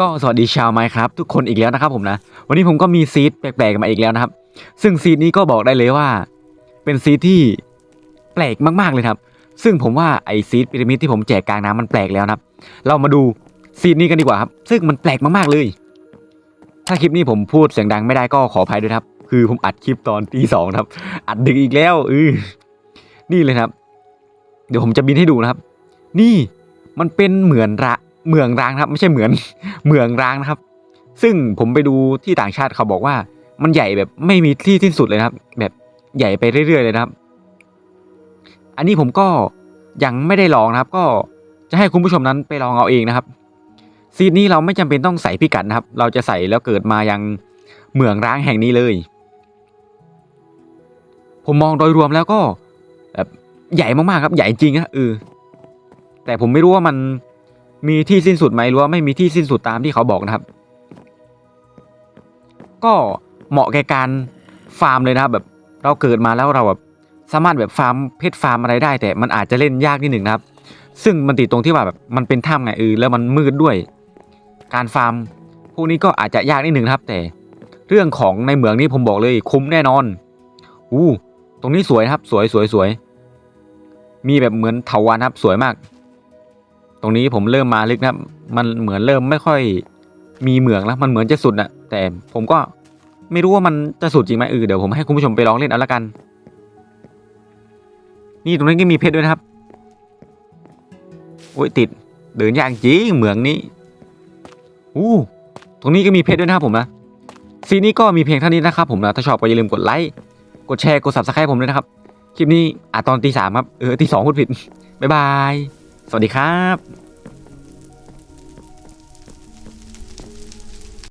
ก็สวัสดีชาวไมค์ครับทุกคนอีกแล้วนะครับผมนะ วันนี้ผมก็มีซีดแปลกๆมาอีกแล้วนะครับ ซึ่งซีดนี้ก็บอกได้เลยว่า เป็นซีดที่แปลกมากๆเลยครับ ซึ่งผมว่าไอซีดพีระมิดที่ผมแจกกลางน้ำมันแปลกแล้วนะครับ เรามาดูซีดนี้กันดีกว่าครับ ซึ่งมันแปลกมากๆเลย ถ้าคลิปนี้ผมพูดเสียงดังไม่ได้ก็ขออภัยด้วยครับ คือผมอัดคลิปตอนตีสองครับ อัดดึกอีกแล้วออนี่เลยครับ เดี๋ยวผมจะบินให้ดูนะครับ นี่มันเป็นเหมือนระ เหมืองร้างครับ ไม่ใช่เหมือนเหมืองร้างนะครับ ซึ่งผมไปดูที่ต่างชาติเขาบอกว่า มันใหญ่แบบไม่มีที่สิ้นสุดเลยนะครับ แบบใหญ่ไปเรื่อยๆเลยนะครับ อันนี้ผมก็ยังไม่ได้ลองนะครับ ก็จะให้คุณผู้ชมนั้นไปลองเอาเองนะครับ ซีดนี้เราไม่จำเป็นต้องใส่พิกัดนะครับ เราจะใส่แล้วเกิดมายังเหมืองร้างแห่งนี้เลย ผมมองโดยรวมแล้วก็แบบใหญ่มากๆครับ ใหญ่จริงนะเออแต่ผมไม่รู้ว่ามัน มีที่สิ้นสุดไหมหรือว่าไม่มีที่สิ้นสุดตามที่เขาบอกนะครับ ก็เหมาะแก่การฟาร์มเลยนะครับ แบบเราเกิดมาแล้วเราแบบสามารถแบบฟาร์มเพชรฟาร์มอะไรได้ แต่มันอาจจะเล่นยากนิดหนึ่งนะครับ ซึ่งมันติดตรงที่ว่าแบบมันเป็นถ้ำไงเออแล้วมันมืดด้วย การฟาร์มพวกนี้ก็อาจจะยากนิดหนึ่งนะครับ แต่เรื่องของในเหมืองนี้ผมบอกเลยคุ้มแน่นอนอู้ตรงนี้สวยครับ สวยสวยสวย มีแบบเหมือนเถาวันครับ สวยมาก ตรงนี้ผมเริ่มมาลึกนะครับ มันเหมือนเริ่มไม่ค่อยมีเหมืองแล้ว มันเหมือนจะสุดนะแต่ผมก็ไม่รู้ว่ามันจะสุดจริงไหมเออเดี๋ยวผมให้คุณผู้ชมไปลองเล่นเอาละกัน นี่ตรงนี้ก็มีเพชรด้วยนะครับ โอ้ยติด เดินยากจริงเหมืองนี้อู้ตรงนี้ก็มีเพชรด้วยนะครับผมนะซีนี้ก็มีเพียงเท่านี้นะครับผมนะถ้าชอบก็อย่าลืมกดไลค์กดแชร์กด subscribe ผมด้วยนะครับ คลิปนี้อาจตอนตีสามครับ เออตีสองพูดผิด บ๊ายบาย สวัสดีครับ